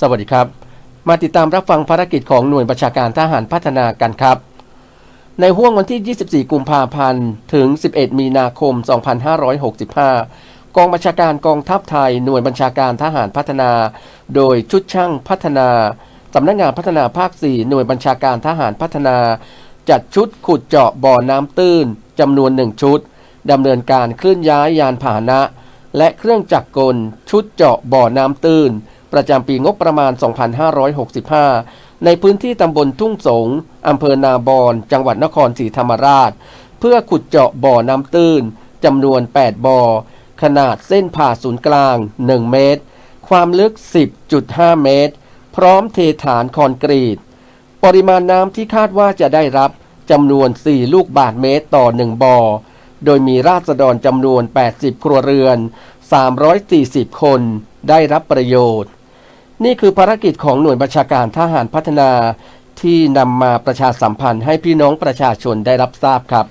สวัสดีครับ มาติดตามรับฟังภารกิจของหน่วยประชาการทหารพัฒนากันครับ ในห่วงวันที่ 24 กุมภาพันธ์ ถึง 11 มีนาคม 2565 กองบัญชาการกองทัพไทย หน่วยบัญชาการทหารพัฒนา โดยชุดช่างพัฒนา สำนักงานพัฒนาภาค 4 หน่วยบัญชาการทหารพัฒนา จัดชุดขุดเจาะบ่อน้ำตื้นจำนวนหนึ่งชุดดำเนินการเคลื่อนย้ายยานพาหนะ และเครื่องจักรกล ชุดเจาะบ่อน้ำตื้น ประจำปีงบประมาณ 2565 ในพื้นที่ตำบลทุ่งสงอำเภอนาบอน จังหวัดนครศรีธรรมราช เพื่อขุดเจาะบ่อน้ำตื้นจำนวน 8 บ่อ ขนาดเส้นผ่าศูนย์กลาง 1 เมตร ความลึก 10.5 เมตร พร้อมเทฐานคอนกรีต ปริมาณน้ำที่คาดว่าจะได้รับจำนวน 4 ลูกบาทเมตรต่อ 1 บ่อ โดยมีราษฎรจำนวน 80 ครัวเรือน 340 คนได้รับประโยชน์ นี่คือภารกิจของหน่วยบัญชาการทหารพัฒนาที่นำมาประชาสัมพันธ์ให้พี่น้องประชาชนได้รับทราบครับ